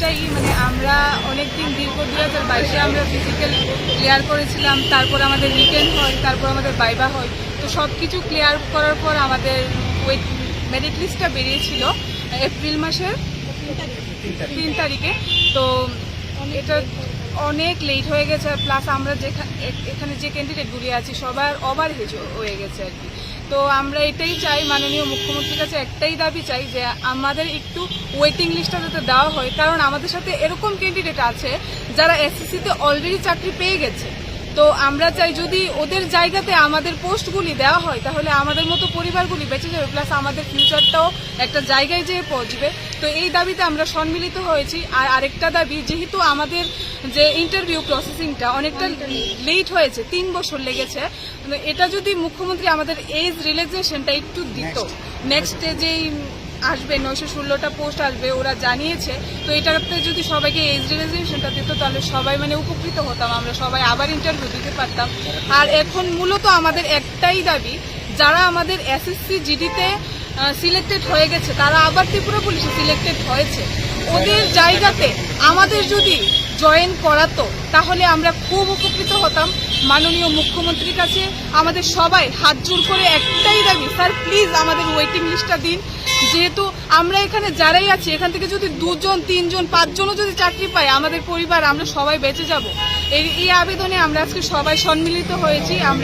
একটাই মানে আমরা অনেকদিন দীর্ঘ দুই হাজার বাইশে আমরা ফিজিক্যাল ক্লিয়ার করেছিলাম, তারপর আমাদের রিটেন হয়, তারপর আমাদের বাইবা হয়। তো সব কিছু ক্লিয়ার করার পর আমাদের ওয়েট মেরিট লিস্টটা বেরিয়েছিল এপ্রিল মাসের তিন তারিখে। তো এটা অনেক লেট হয়ে গেছে প্লাস আমরা যেখানে এখানে যে ক্যান্ডিডেটগুলি আছি, সবার ওভার হেজ হয়ে গেছে আর কি। তো আমরা এটাই চাই, মাননীয় মুখ্যমন্ত্রীর কাছে একটাই দাবি চাই যে আমাদের একটু ওয়েটিং লিস্টটা যাতে দেওয়া হয়। কারণ আমাদের সাথে এরকম ক্যান্ডিডেট আছে যারা এসএসসিতে অলরেডি চাকরি পেয়ে গেছে। তো আমরা চাই যদি ওদের জায়গাতে আমাদের পোস্টগুলি দেওয়া হয় তাহলে আমাদের মতো পরিবারগুলি বেঁচে যাবে প্লাস আমাদের ফিউচারটাও একটা জায়গায় যেয়ে পৌঁছবে। তো এই দাবিতে আমরা সম্মিলিত হয়েছি। আর আরেকটা দাবি যেহেতু আমাদের যে ইন্টারভিউ প্রসেসিংটা অনেকটা লেট হয়েছে তিন বছর লেগেছে এটা যদি মুখ্যমন্ত্রী আমাদের এজ রিলেক্সেশনটা একটু দিত নেক্সট যেই আসবে নয়শো ষোলোটা পোস্ট আসবে, ওরা জানিয়েছে। তো এটাতে যদি সবাইকে এজ রিজার্ভেশনটা দিত, তাহলে সবাই মানে উপকৃত হতাম আমরা, সবাই আবার ইন্টারভিউ দিতে পারতাম। আর এখন মূলত আমাদের একটাই দাবি, যারা আমাদের এসএসসি জিডিতে সিলেক্টেড হয়ে গেছে, তারা আবার ত্রিপুরা পুলিশে সিলেক্টেড হয়েছে। ওদের জায়গাতে আমাদের যদি জয়েন করাতো, তাহলে আমরা খুব উপকৃত হতাম মাননীয় মুখ্যমন্ত্রীর কাছে। আমাদের সবাই হাত জোর করে একটাই দাবি, স্যার প্লিজ আমাদের ওয়েটিং লিস্টটা দিন। যেহেতু আমরা এখানে যারাই আছি, এখান থেকে যদি দুজন, তিনজন, পাঁচজনও যদি চাকরি পাই আমাদের পরিবার, আমরা সবাই বেঁচে যাব। এই আবেদনে আমরা আজকে সবাই সম্মিলিত হয়েছি। আমরা